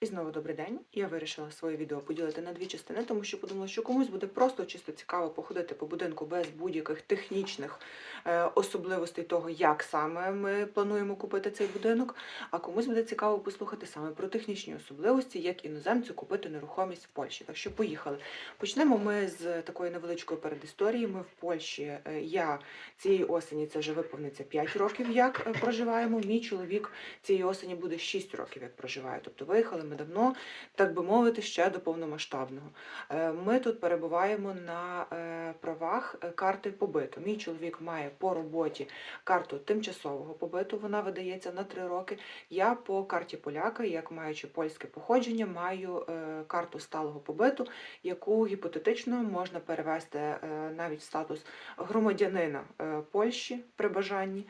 І знову добрий день. Я вирішила своє відео поділити на дві частини, тому що подумала, що комусь буде просто чисто цікаво походити по будинку без будь-яких технічних е, особливостей того, як саме ми плануємо купити цей будинок. А комусь буде цікаво послухати саме про технічні особливості, як іноземцю купити нерухомість в Польщі. Так що поїхали. Почнемо ми з такої невеличкої передісторії. Ми в Польщі. е, Я цієї осені це вже виповниться 5 років, як е, проживаємо. Мій чоловік цієї осені буде 6 років, як проживає. Тобто виїхали ми давно, так би мовити, ще до повномасштабного. Е, Ми тут перебуваємо на е, правах е, карти побиту. Мій чоловік має по роботі карту тимчасового побиту. Вона видається на 3 роки. Я по карті поляка, як маючи польське походження, маю карту сталого побиту, яку гіпотетично можна перевести навіть в статус громадянина Польщі при бажанні.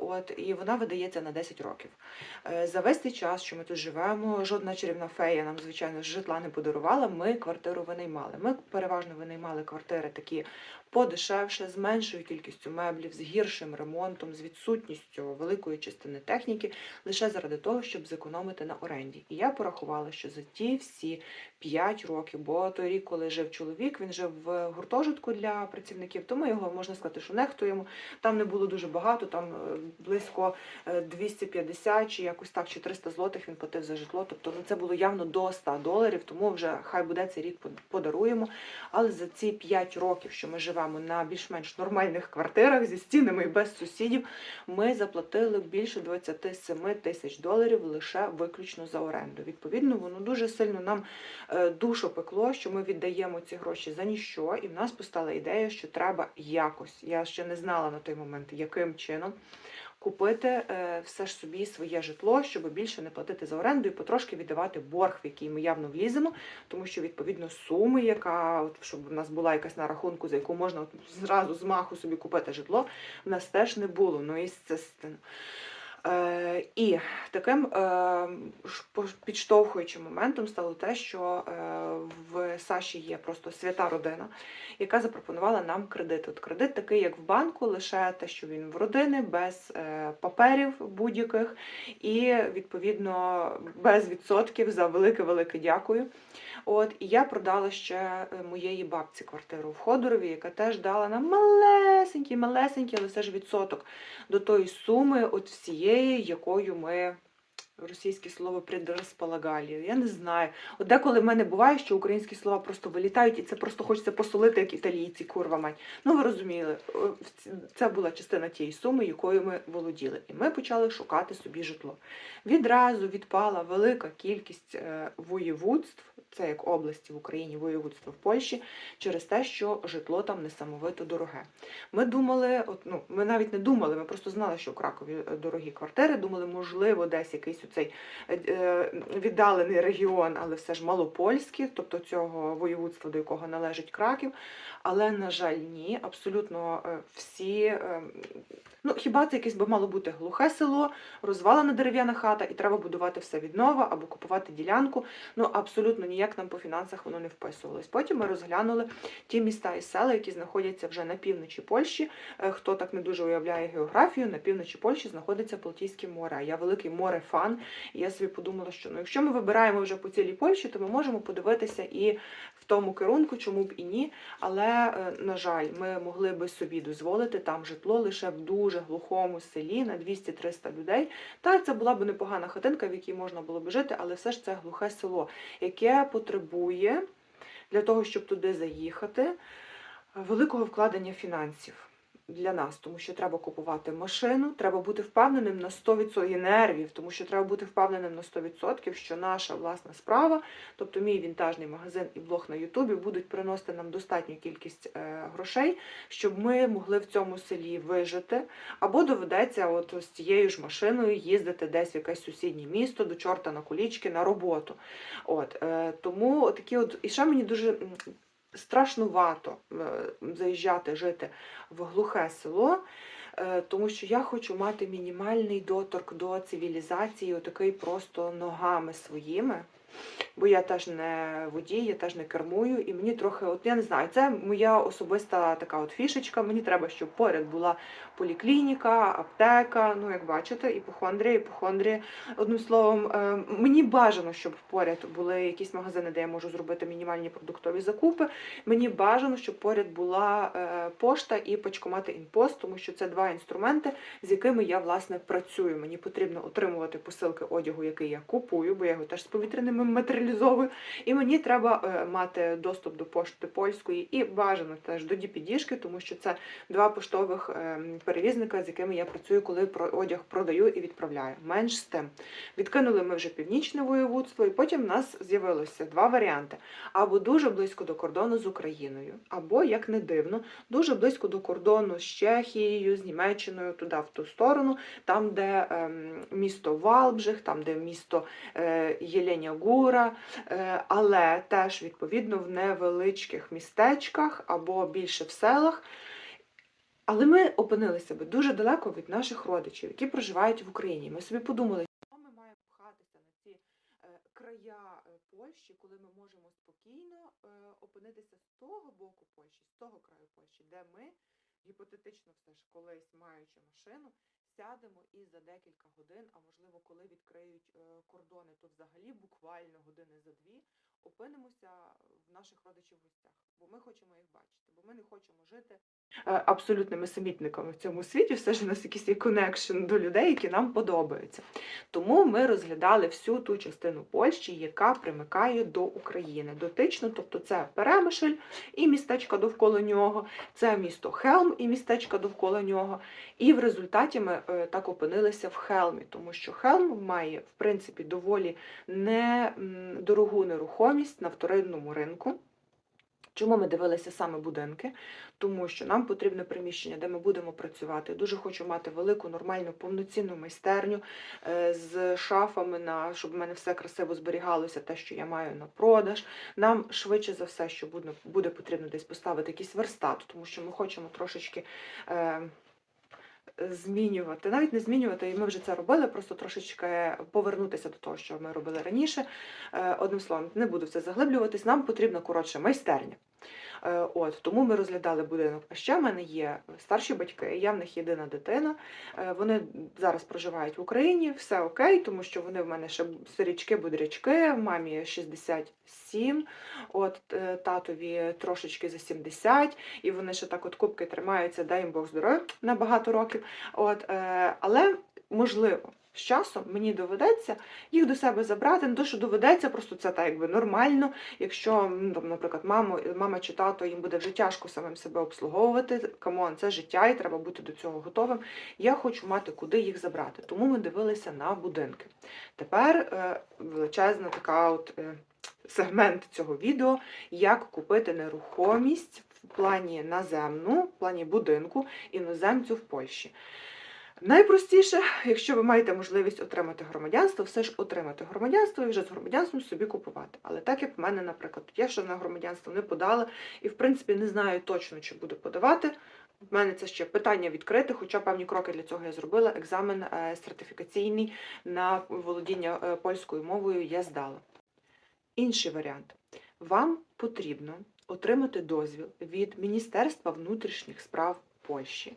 От і вона видається на 10 років. За весь цей час, що ми тут живемо, жодна чарівна фея нам, звичайно, житла не подарувала. Ми квартиру винаймали. Ми переважно винаймали квартири такі подешевше, з меншою кількістю меблів, з гіршим ремонтом, з відсутністю великої частини техніки, лише заради того, щоб зекономити на оренді. І я порахувала, що за ті всі 5 років, бо той рік, коли жив чоловік, він жив в гуртожитку для працівників, то ми його можна сказати, що нехтуємо. Там не було дуже багато, там е, близько е, 250 чи якось так, чи 300 злотих він платив за житло. Тобто ну, це було явно до 100 доларів, тому вже хай буде цей рік подаруємо. Але за ці 5 років, що ми живемо на більш-менш нормальних квартирах зі стінами і без сусідів, ми заплатили більше 27 тисяч доларів лише виключно за оренду. Відповідно, воно дуже сильно нам е, душу пекло, що ми віддаємо ці гроші за ніщо, і в нас постала ідея, що треба якось. Я ще не знала на той момент, яким чином. Купити е, все ж собі своє житло, щоб більше не платити за оренду і потрошки віддавати борг, в який ми явно вліземо, тому що відповідно суми, яка от, щоб в нас була якась на рахунку, за яку можна от, зразу з маху собі купити житло, в нас теж не було. Ну і це і таким е, підштовхуючим моментом стало те, що е, в Саші є просто свята родина, яка запропонувала нам кредит. От кредит такий, як в банку, лише те, що він в родини, без е, паперів будь-яких, і відповідно без відсотків за велике-велике дякую. От і я продала ще е, моєї бабці квартиру в Ходорові, яка теж дала нам малесенький, малесенький, але все ж відсоток до тої суми, от всієї, якою ми. Російське слово предрасполагалі. Я не знаю. От деколи в мене буває, що українські слова просто вилітають, і це просто хочеться посолити, як італійці, курва мать. Ну ви розуміли, в це була частина тієї суми, якою ми володіли. І ми почали шукати собі житло. Відразу відпала велика кількість е, воєводств, це як області в Україні, воєводство в Польщі, через те, що житло там несамовито дороге. Ми думали, от, ну, ми навіть не думали, ми просто знали, що у Кракові е, дорогі квартири. Думали, можливо, десь якийсь оцей е, е, віддалений регіон, але все ж малопольський, тобто цього воєводства, до якого належить Краків. Але, на жаль, ні, абсолютно е, всі. Ну, хіба це якесь би мало бути глухе село, розвалена дерев'яна хата, і треба будувати все від нова або купувати ділянку. Ну, абсолютно ніяк нам по фінансах воно не вписувалось. Потім ми розглянули ті міста і села, які знаходяться вже на півночі Польщі. Хто так не дуже уявляє географію, на півночі Польщі знаходиться Балтійське море. Я великий море-фан, і я собі подумала, що ну, якщо ми вибираємо вже по цілій Польщі, то ми можемо подивитися і в тому керунку, чому б і ні. Але, е, на жаль, ми могли би собі дозволити там житло лише в дуже глухому селі на 200-300 людей. Та це була б непогана хатинка, в якій можна було б жити, але все ж це глухе село, яке потребує для того, щоб туди заїхати, великого вкладення фінансів. Для нас, тому що треба купувати машину, треба бути впевненим на 100% і нервів, тому що треба бути впевненим на 100%, що наша власна справа, тобто мій вінтажний магазин і блог на Ютубі, будуть приносити нам достатню кількість е, грошей, щоб ми могли в цьому селі вижити, або доведеться от з цією ж машиною їздити десь в якесь сусіднє місто до чорта на кулічки на роботу. От е, тому такі от і ще мені дуже. М, Страшнувато е, заїжджати жити в глухе село, е, тому що я хочу мати мінімальний доторк до цивілізації, отакий просто ногами своїми. Бо я теж не водій, я теж не кермую, і мені трохи, от я не знаю, це моя особиста така от фішечка. Мені треба, щоб поряд була поліклініка, аптека. Ну, як бачите, іпохондрія, іпохондрія. Одним словом, е, мені бажано, щоб поряд були якісь магазини, де я можу зробити мінімальні продуктові закупи. Мені бажано, щоб поряд була е, пошта і почкомати інпост, тому що це два інструменти, з якими я власне працюю. Мені потрібно отримувати посилки одягу, який я купую, бо я його теж з повітряними матеріалізовую. І мені треба е, мати доступ до пошти польської і бажано теж до діпідішки, тому що це два поштових е, перевізника, з якими я працюю, коли одяг продаю і відправляю. Менш з тим. Відкинули ми вже північне воєводство, і потім в нас з'явилося два варіанти: або дуже близько до кордону з Україною, або, як не дивно, дуже близько до кордону з Чехією, з Німеччиною, туди в ту сторону, там, де ем, місто Валбжих, там, де місто е, Єленя е, але теж відповідно в невеличких містечках або більше в селах. Але ми опинили себе дуже далеко від наших родичів, які проживають в Україні. Ми собі подумали, що ми маємо пхатися на ці е, края е, Польщі, коли ми можемо спокійно опинитися з того боку Польщі, з того краю Польщі, де ми гіпотетично все ж колись маючи машину, сядемо і за декілька годин, а можливо, коли відкриють е, кордони, то взагалі буквально години за дві опинимося в наших родичів гостях, бо ми хочемо їх бачити, бо ми не хочемо жити абсолютними самітниками в цьому світі. Все ж у нас якийсь коннекшн до людей, які нам подобаються. Тому ми розглядали всю ту частину Польщі, яка примикає до України. Дотично, тобто це Перемишль і містечка довкола нього, це місто Хелм і містечка довкола нього. І в результаті ми е, так опинилися в Хелмі, тому що Хелм має в принципі доволі недорогу нерухомість на вторинному ринку. Чому ми дивилися саме будинки? Тому що нам потрібне приміщення, де ми будемо працювати. Дуже хочу мати велику, нормальну, повноцінну майстерню е, з шафами, на щоб в мене все красиво зберігалося, те, що я маю на продаж. Нам швидше за все, що буде, буде потрібно десь поставити якийсь верстат, тому що ми хочемо трошечки. Е, Змінювати, навіть не змінювати, і ми вже це робили, просто трошечки повернутися до того, що ми робили раніше. Е, Одним словом, не буду в це заглиблюватись. Нам потрібна коротше майстерня. Е, От тому ми розглядали будинок. А ще в мене є старші батьки, я в них єдина дитина. Е, Вони зараз проживають в Україні, все окей, тому що вони в мене ще сирічки, будрячки, мамі 67, от е, татові трошечки за 70, і вони ще так от кубки тримаються, дай їм Бог здоров'я на багато років. От, але можливо. З часом мені доведеться їх до себе забрати, не то, що доведеться, просто це так якби нормально. Якщо, ну, там, наприклад, мамо, мама чи тато їм буде вже тяжко самим себе обслуговувати, камон, це життя, і треба бути до цього готовим. Я хочу мати куди їх забрати. Тому ми дивилися на будинки. Тепер е, величезна така от е, сегмент цього відео, як купити нерухомість в плані наземну, в плані будинку іноземцю в Польщі. Найпростіше, якщо ви маєте можливість отримати громадянство, все ж отримати громадянство і вже з громадянством собі купувати. Але так як в мене, наприклад, я ще на громадянство не подала і, в принципі, не знаю точно, чи буду подавати. В мене це ще питання відкрите, хоча певні кроки для цього я зробила. Екзамен е, сертифікаційний на володіння е, польською мовою я здала. Інший варіант. Вам потрібно отримати дозвіл від Міністерства внутрішніх справ Польщі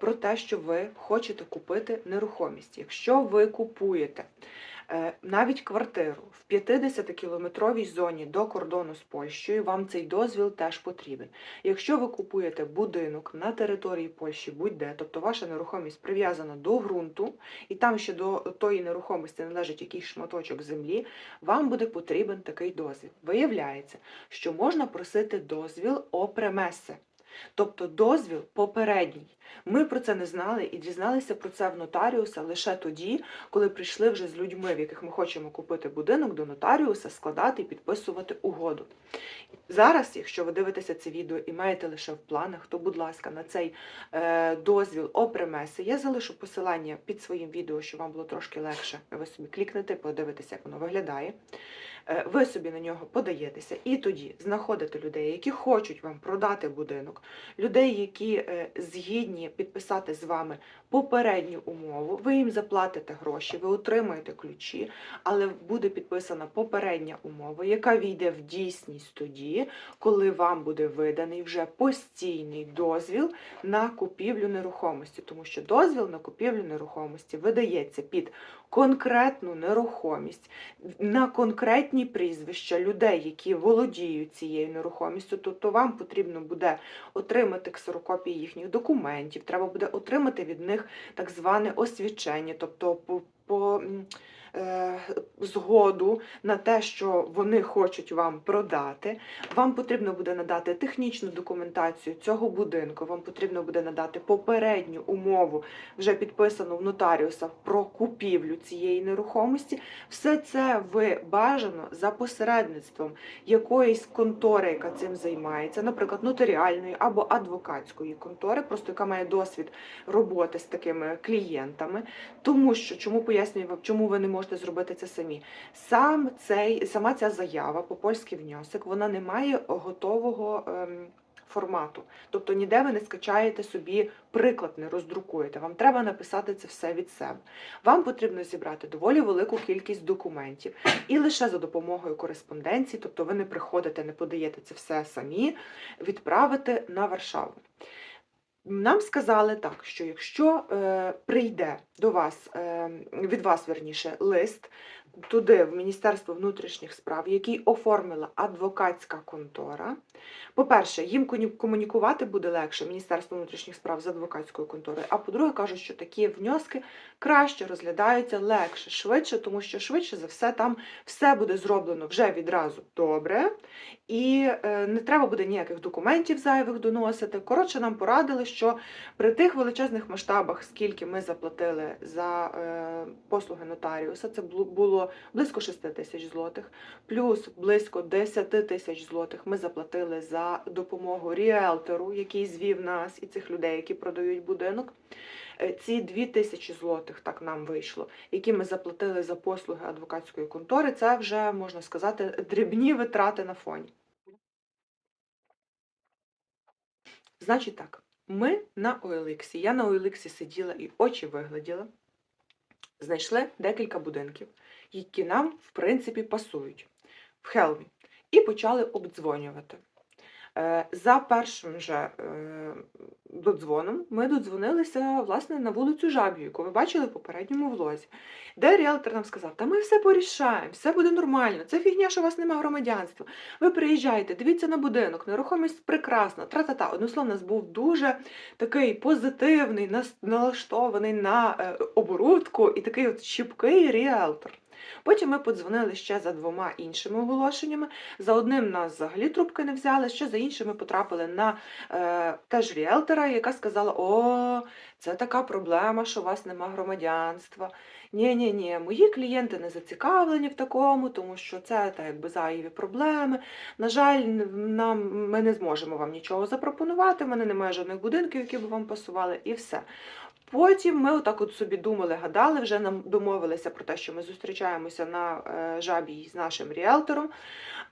про те, що ви хочете купити нерухомість. Якщо ви купуєте е, навіть квартиру в 50-кілометровій зоні до кордону з Польщею, вам цей дозвіл теж потрібен. Якщо ви купуєте будинок на території Польщі, будь-де, тобто ваша нерухомість прив'язана до ґрунту, і там ще до тої нерухомості належить якийсь шматочок землі, вам буде потрібен такий дозвіл. Виявляється, що можна просити дозвіл опремесе. Тобто дозвіл попередній. Ми про це не знали і дізналися про це в нотаріуса лише тоді, коли прийшли вже з людьми, в яких ми хочемо купити будинок, до нотаріуса складати і підписувати угоду. Зараз, якщо ви дивитеся це відео і маєте лише в планах, то, будь ласка, на цей е, дозвіл опремеси я залишу посилання під своїм відео, щоб вам було трошки легше. Ви собі клікнете, подивитеся, як воно виглядає. Е, ви собі на нього подаєтеся. І тоді знаходите людей, які хочуть вам продати будинок. людей, які е, згідні підписати з вами попередню умову, ви їм заплатите гроші, ви отримаєте ключі, але буде підписана попередня умова, яка війде в дійсність тоді, коли вам буде виданий вже постійний дозвіл на купівлю нерухомості, тому що дозвіл на купівлю нерухомості видається під конкретну нерухомість на конкретні прізвища людей, які володіють цією нерухомістю. Тобто вам потрібно буде отримати ксерокопії їхніх документів, треба буде отримати від них так зване освідчення, тобто по, по згоду на те, що вони хочуть вам продати. Вам потрібно буде надати технічну документацію цього будинку. Вам потрібно буде надати попередню умову, вже підписану в нотаріуса про купівлю цієї нерухомості. Все це ви бажано за посередництвом якоїсь контори, яка цим займається, наприклад, нотаріальної або адвокатської контори, просто яка має досвід роботи з такими клієнтами. Тому що чому пояснюю вам, чому ви не можете зробити це самі? Сам цей сама ця заява по польський внесок, вона не має готового. Ем, Формату, тобто ніде ви не скачаєте собі приклад, не роздрукуєте. Вам треба написати це все від себе. Вам потрібно зібрати доволі велику кількість документів, і лише за допомогою кореспонденції, тобто ви не приходите, не подаєте це все самі, відправити на Варшаву. Нам сказали так, що якщо е, прийде до вас, е, від вас верніше, лист туди, в Міністерство внутрішніх справ, який оформила адвокатська контора. По-перше, їм комунікувати буде легше Міністерство внутрішніх справ з адвокатською конторою. А по-друге, кажуть, що такі внески краще розглядаються легше, швидше, тому що швидше за все там все буде зроблено вже відразу добре, і е, не треба буде ніяких документів зайвих доносити. Коротше, нам порадили, що при тих величезних масштабах, скільки ми заплатили за е, послуги нотаріуса, це було- близько 6 тисяч злотих, плюс близько 10 тисяч злотих ми заплатили за допомогу ріелтору, який звів нас і цих людей, які продають будинок. Е, Ці 2 тисячі злотих так нам вийшло, які ми заплатили за послуги адвокатської контори, це вже можна сказати дрібні витрати на фоні. Значить так, ми на OLX, я на OLX сиділа і очі вигляділа, знайшли декілька будинків, які нам, в принципі, пасують. В Хелмі, і почали обдзвонювати. Е, За першим же е, додзвоном ми додзвонилися власне на вулицю Жабію, яку ви бачили в попередньому влозі, де ріелтор нам сказав, та ми все порішаємо, все буде нормально, це фігня, що у вас немає громадянства. Ви приїжджаєте, дивіться на будинок, нерухомість прекрасна, тра-та-та. Одним словом, нас був дуже такий позитивний, налаштований на е, оборудку і такий от щіпкий ріелтор. Потім ми подзвонили ще за двома іншими оголошеннями. За одним нас взагалі трубки не взяли, ще за іншим ми потрапили на е, теж ріелтора, яка сказала: О, це така проблема, що у вас нема громадянства. Ні, ні, ні, мої клієнти не зацікавлені в такому, тому що це так якби зайві проблеми. На жаль, нам ми не зможемо вам нічого запропонувати. в мене немає жодних будинків, які б вам пасували, і все. Потім ми отак от собі думали, гадали, вже нам домовилися про те, що ми зустрічаємося на е, жабі з нашим ріелтором.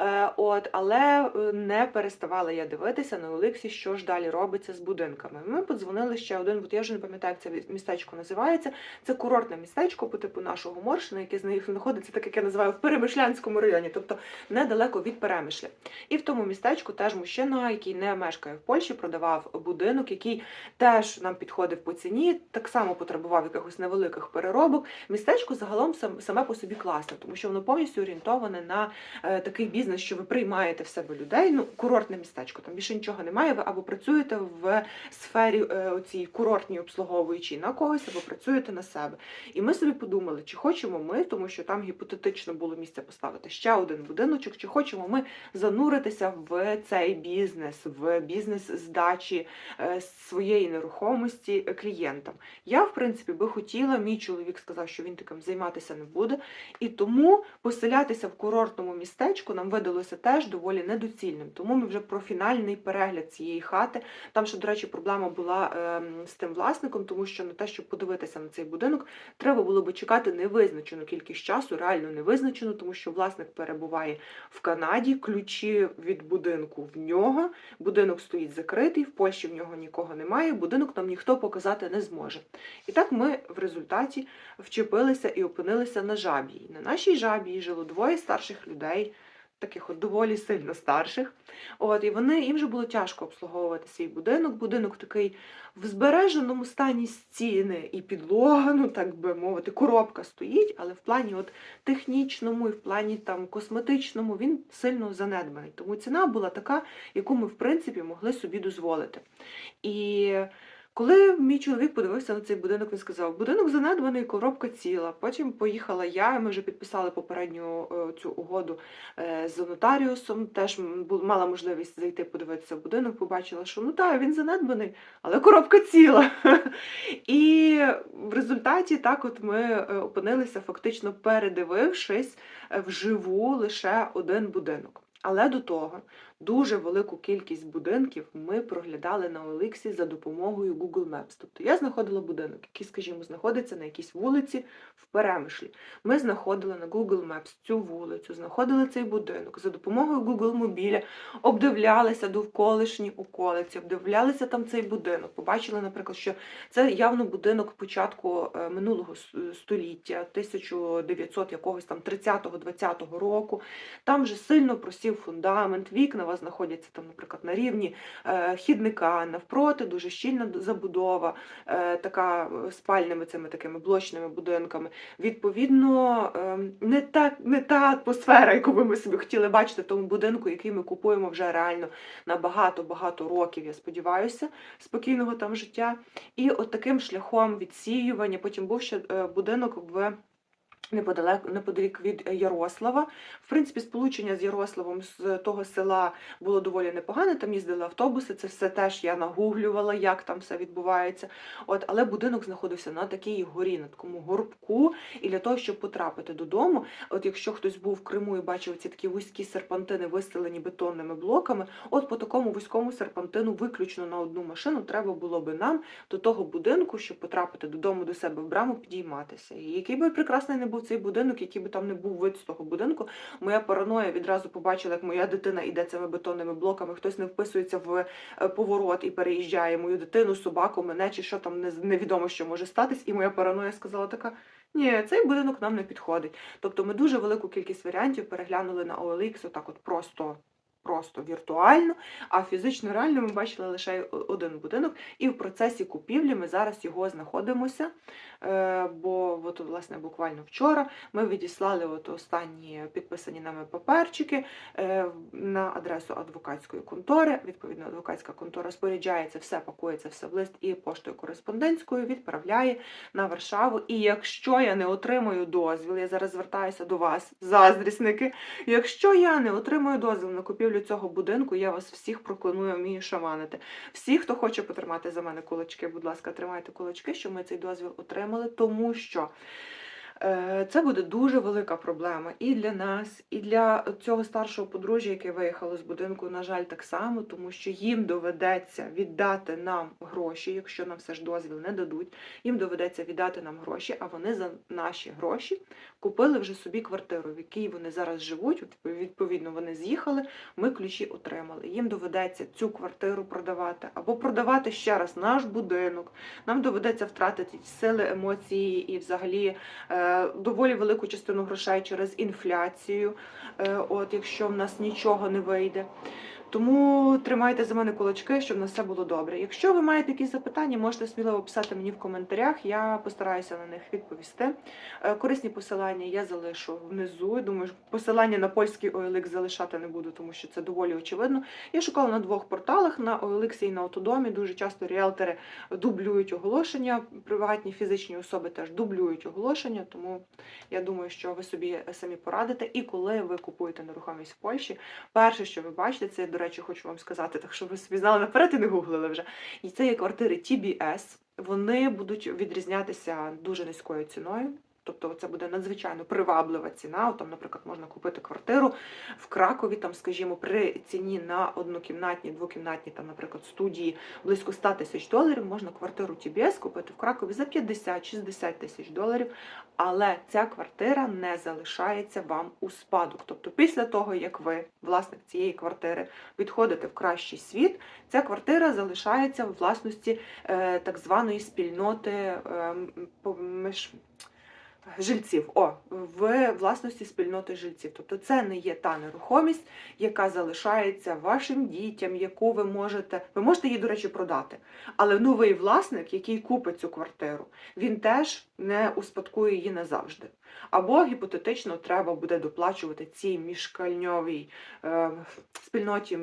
Е, от, але е, не переставала я дивитися на Олексі, що ж далі робиться з будинками. Ми подзвонили ще один, от я вже не пам'ятаю, як це містечко називається. Це курортне містечко по типу нашого Моршина, яке знаходиться, так як я називаю, в Перемишлянському районі, тобто недалеко від Перемишля. І в тому містечку теж мужчина, який не мешкає в Польщі, продавав будинок, який теж нам підходив по ціні, так само потребував якихось невеликих переробок. Містечко загалом сам- саме по собі класне, тому що воно повністю орієнтоване на е, такий бізнес, що ви приймаєте в себе людей. Ну, курортне містечко, там більше нічого немає. Ви або працюєте в сфері е, оцій курортній обслуговуючій на когось, або працюєте на себе. І ми собі подумали, чи хочемо ми, тому що там гіпотетично було місце поставити ще один будиночок, чи хочемо ми зануритися в цей бізнес, в бізнес здачі е, своєї нерухомості клієнтам. Я, в принципі, би хотіла, мій чоловік сказав, що він таким займатися не буде. І тому поселятися в курортному містечку нам видалося теж доволі недоцільним. Тому ми вже про фінальний перегляд цієї хати. Там ще, до речі, проблема була ем, з тим власником, тому що на те, щоб подивитися на цей будинок, треба було би чекати невизначену кількість часу, реально невизначену, тому що власник перебуває в Канаді, ключі від будинку в нього. Будинок стоїть закритий, в Польщі в нього нікого немає, будинок нам ніхто показати не зможе. І так ми в результаті вчепилися і опинилися на жабії. На нашій жабії жило двоє старших людей, таких от доволі сильно старших. От, і вони їм вже було тяжко обслуговувати свій будинок. Будинок такий в збереженому стані стіни і підлога, ну так би мовити, коробка стоїть, але в плані от технічному і в плані там косметичному він сильно занедбаний. Тому ціна була така, яку ми в принципі могли собі дозволити. І коли мій чоловік подивився на цей будинок, він сказав: будинок занедбаний, коробка ціла. Потім поїхала я, і ми вже підписали попередню е, цю угоду е, з нотаріусом. Теж мала можливість зайти подивитися в будинок, побачила, що ну так, він занедбаний, але коробка ціла. І в результаті так от ми е, опинилися, фактично передивившись вживу лише один будинок. Але до того дуже велику кількість будинків ми проглядали на Олексі за допомогою Google Maps. Тобто я знаходила будинок, який, скажімо, знаходиться на якійсь вулиці в Перемишлі. Ми знаходили на Google Maps цю вулицю, знаходили цей будинок за допомогою Google мобіля, обдивлялися довколишні околиці, обдивлялися там цей будинок. Побачили, наприклад, що це явно будинок початку е, минулого століття, 1900 якогось там 30-20 року. Там вже сильно просів фундамент, вікна вас знаходяться там, наприклад, на рівні е, хідника, навпроти дуже щільна забудова, е, така е, спальними цими такими блочними будинками. Відповідно, е, не та, не та атмосфера, яку би ми собі хотіли бачити в тому будинку, який ми купуємо вже реально на багато-багато років, я сподіваюся, спокійного там життя. І от таким шляхом відсіювання, потім був ще будинок в неподалік від Ярослава. В принципі, сполучення з Ярославом з того села було доволі непогане. Там їздили автобуси. Це все теж я нагуглювала, як там все відбувається. От, але будинок знаходився на такій горі, на такому горбку. І для того, щоб потрапити додому, от якщо хтось був в Криму і бачив ці такі вузькі серпантини, вистелені бетонними блоками, от по такому вузькому серпантину, виключно на одну машину, треба було би нам до того будинку, щоб потрапити додому до себе в браму, підійматися. І який би прекрасний не був цей будинок, який би там не був вид з того будинку, моя параноя відразу побачила, як моя дитина іде цими бетонними блоками, хтось не вписується в е, поворот і переїжджає мою дитину, собаку, мене чи що там не- невідомо, що може статись. І моя параноя сказала така. Ні, цей будинок нам не підходить. Тобто ми дуже велику кількість варіантів переглянули на OLX, отак от просто, просто віртуально, а фізично реально ми бачили лише один будинок, і в процесі купівлі ми зараз його знаходимося. Е, Бо от, власне буквально вчора ми відіслали от останні підписані нами паперчики е, на адресу адвокатської контори. Відповідно, адвокатська контора споряджається, все пакується все в лист і поштою кореспондентською відправляє на Варшаву. І якщо я не отримую дозвіл, я зараз звертаюся до вас, заздрісники. Якщо я не отримую дозвіл на купівлю цього будинку, я вас всіх прокланую, вмію шаманити. Всі, хто хоче потримати за мене кулачки, будь ласка, тримайте кулачки, щоб ми цей дозвіл отримали, тому що. Е, Це буде дуже велика проблема і для нас, і для цього старшого подружжя, яке виїхало з будинку, на жаль, так само, тому що їм доведеться віддати нам гроші, якщо нам все ж дозвіл не дадуть. Їм доведеться віддати нам гроші, а вони за наші гроші купили вже собі квартиру, в якій вони зараз живуть. Відповідно, вони з'їхали, ми ключі отримали. Їм доведеться цю квартиру продавати або продавати ще раз наш будинок. Нам доведеться втратити сили, емоції і взагалі е, доволі велику частину грошей через інфляцію, е, от якщо в нас нічого не вийде. Тому тримайте за мене кулачки, щоб на все було добре. Якщо ви маєте якісь запитання, можете сміливо писати мені в коментарях. Я постараюся на них відповісти. Е, Корисні посилання я залишу внизу. Думаю, посилання на польський OLX залишати не буду, тому що це доволі очевидно. Я шукала на двох порталах на OLX і на Autodomі. Дуже часто ріелтори дублюють оголошення. Приватні фізичні особи теж дублюють оголошення, тому я думаю, що ви собі самі порадите. І коли ви купуєте нерухомість в Польщі, перше, що ви бачите, це до речі, хочу вам сказати, так що ви собі знали наперед і не гуглили вже. І це є квартири TBS. вони будуть відрізнятися дуже низькою ціною. Тобто це буде надзвичайно приваблива ціна. От там, наприклад, можна купити квартиру в Кракові, там, скажімо, при ціні на однокімнатні, двокімнатні, там, наприклад, студії близько 100 тисяч доларів. Можна квартиру TBS купити в Кракові за 50-60 тисяч доларів. Але ця квартира не залишається вам у спадок. Тобто, після того, як ви, власник цієї квартири, відходите в кращий світ, ця квартира залишається в власності е, так званої спільноти е, поміж жильців. О, в власності спільноти жильців. Тобто це не є та нерухомість, яка залишається вашим дітям, яку ви можете. Ви можете її, до речі, продати. Але новий власник, який купить цю квартиру, він теж не успадкує її назавжди. Або гіпотетично треба буде доплачувати цій міжкальньовій е, спільноті.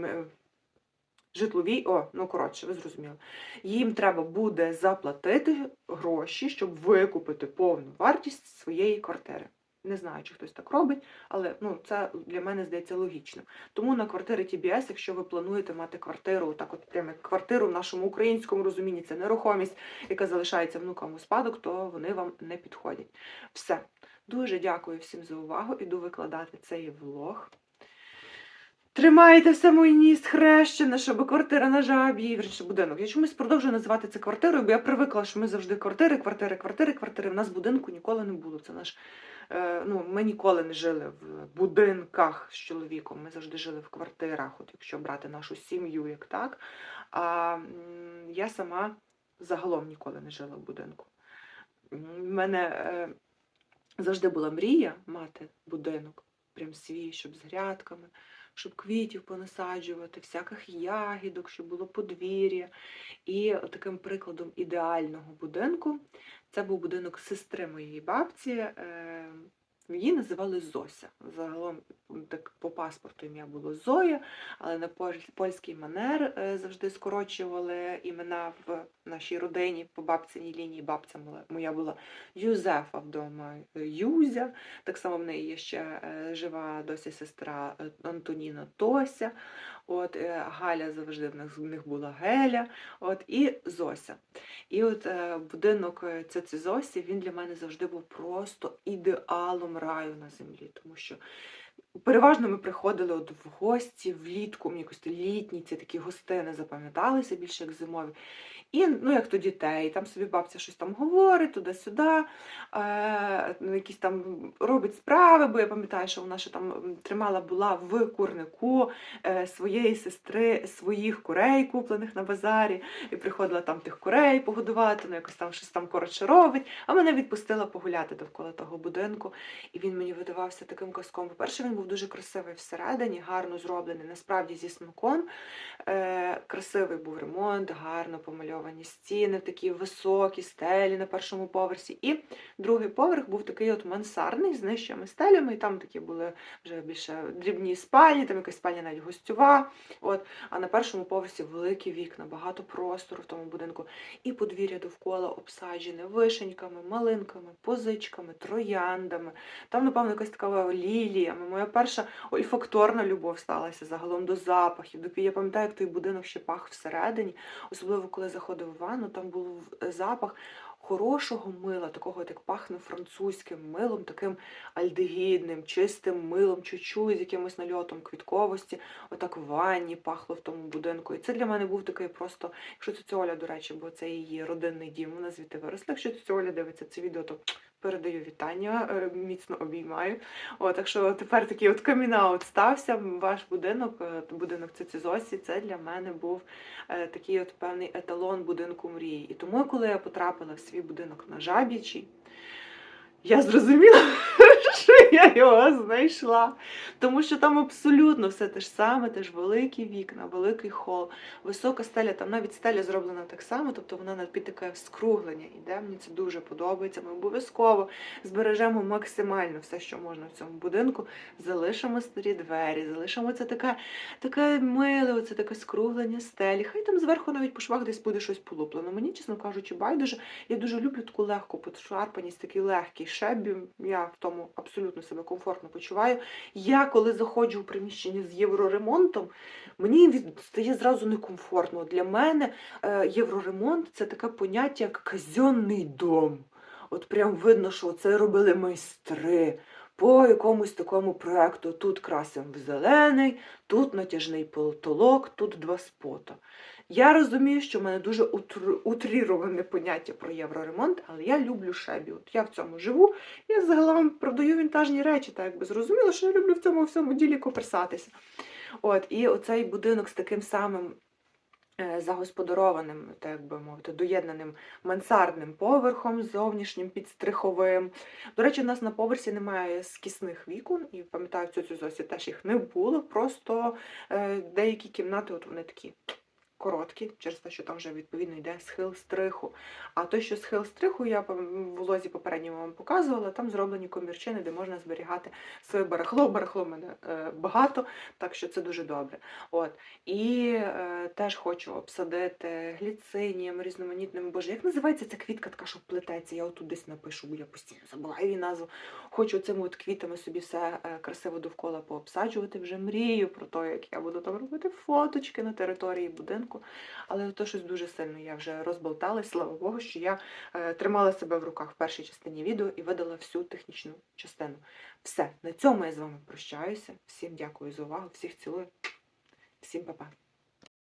Житловій, о, ну коротше, ви зрозуміли. Їм треба буде заплатити гроші, щоб викупити повну вартість своєї квартири. Не знаю, чи хтось так робить, але ну, це для мене здається логічно. Тому на квартири TBS, якщо ви плануєте мати квартиру, так от прямо квартиру в нашому українському розумінні, це нерухомість, яка залишається внукам у спадок, то вони вам не підходять. Все. Дуже дякую всім за увагу. Іду викладати цей влог. Тримайте все мій ніс хрещене, щоб квартира на жабі, вірніше будинок. Я чомусь продовжую називати це квартирою, бо я привикла, що ми завжди квартири, квартири, квартири, квартири. В нас будинку ніколи не було. Це наш. е, Ну, ми ніколи не жили в будинках з чоловіком. Ми завжди жили в квартирах, от якщо брати нашу сім'ю, як так. А я сама загалом ніколи не жила в будинку. У мене е, завжди була мрія мати будинок, прям свій, щоб з грядками щоб квітів понасаджувати, всяких ягідок, щоб було подвір'я. І таким прикладом ідеального будинку це був будинок сестри моєї бабці. Її називали Зося. Загалом так по паспорту ім'я було Зоя, але на поль- польський манер е, завжди скорочували імена в нашій родині по бабциній лінії. Бабця моя- була Юзефа вдома е, Юзя. Так само в неї є ще е, жива досі сестра Антоніна Тося. От е, Галя завжди в них, в них була Геля, от і Зося. І от е, будинок е, цьоці Зосі він для мене завжди був просто ідеалом раю на землі, тому що. Переважно ми приходили от в гості влітку, мені якось літні ці такі гостини запам'яталися більше як зимові. І ну, як то дітей, там собі бабця щось там говорить, туди-сюди, е, ну, якісь там робить справи, бо я пам'ятаю, що вона ще там тримала була в курнику е, своєї сестри своїх курей, куплених на базарі, і приходила там тих курей погодувати, ну якось там щось там коротше робить. А мене відпустила погуляти довкола того будинку. І він мені видавався таким казком. По-перше, він був дуже красивий всередині, гарно зроблений, насправді зі смаком. Е, красивий був ремонт, гарно помальовані стіни, такі високі стелі на першому поверсі. І другий поверх був такий от мансардний з нижчими стелями, і там такі були вже більше дрібні спальні, там якась спальня навіть гостьова. От, а на першому поверсі великі вікна, багато простору в тому будинку. І подвір'я довкола обсаджене вишеньками, малинками, позичками, трояндами. Там, напевно, якась така ліліями. Моя перша ольфакторна любов сталася загалом до запахів. Я пам'ятаю, як той будинок ще пах всередині, особливо коли заходив в ванну, там був е, запах. Хорошого мила, такого, як пахне французьким милом, таким альдегідним, чистим милом, чуть-чуть з якимось нальотом квітковості. Отак в ванні пахло в тому будинку. І це для мене був такий просто, якщо це Оля, до речі, бо це її родинний дім, вона звідти виросла. Якщо це Оля дивиться це відео, то передаю вітання, е, міцно обіймаю. О, так що тепер такий от камінаут стався. Ваш будинок, е, будинок Цицізосі, це для мене був е, такий от певний еталон будинку мрії. І тому, коли я потрапила в свій будинок на Жабічі, я зрозуміла, я його знайшла. Тому що там абсолютно все те ж саме, теж великі вікна, великий хол, висока стеля, там навіть стеля зроблена так само, тобто вона на під таке скруглення іде. Мені це дуже подобається. Ми обов'язково збережемо максимально все, що можна в цьому будинку. Залишимо старі двері, залишимо це таке, таке миле, оце таке скруглення стелі. Хай там зверху навіть по швах десь буде щось полуплено. Мені, чесно кажучи, байдуже. Я дуже люблю таку легку подшарпаність, такий легкий шебі. Я в тому абсолютно себе комфортно почуваю. Я, коли заходжу у приміщення з євроремонтом, мені стає зразу некомфортно. Для мене е, євроремонт це таке поняття, як казенний дом. От прям видно, що це робили майстри по якомусь такому проекту. Тут красимо в зелений, тут натяжний потолок, тут два спота. Я розумію, що в мене дуже утр- утріроване поняття про євроремонт, але я люблю шебі. От я в цьому живу, я загалом продаю вінтажні речі, так якби зрозуміло, що я люблю в цьому всьому ділі коперсатися. От, і оцей будинок з таким самим е, загосподарованим, так би мовити, доєднаним мансардним поверхом, зовнішнім підстриховим. До речі, у нас на поверсі немає скісних вікон, і пам'ятаю, в цю Зосі теж їх не було. Просто е, деякі кімнати, от вони такі короткі, через те, що там вже відповідно йде схил стриху. А той, що схил стриху, я в лозі попередньому вам показувала, там зроблені комірчини, де можна зберігати своє барахло. Барахло в мене е, багато, так що це дуже добре. От. І е, теж хочу обсадити гліцинієм, різноманітними. Боже, як називається ця квітка така, що плететься? Я отут десь напишу, бо я постійно забуваю її назву. Хочу цими от квітами собі все е, красиво довкола пообсаджувати. Вже мрію про те, як я буду там робити фоточки на території будинку. Але то щось дуже сильно я вже розболталась. Слава Богу, що я е, тримала себе в руках в першій частині відео і видала всю технічну частину. Все, на цьому я з вами прощаюся. Всім дякую за увагу, всіх цілую, всім па-па.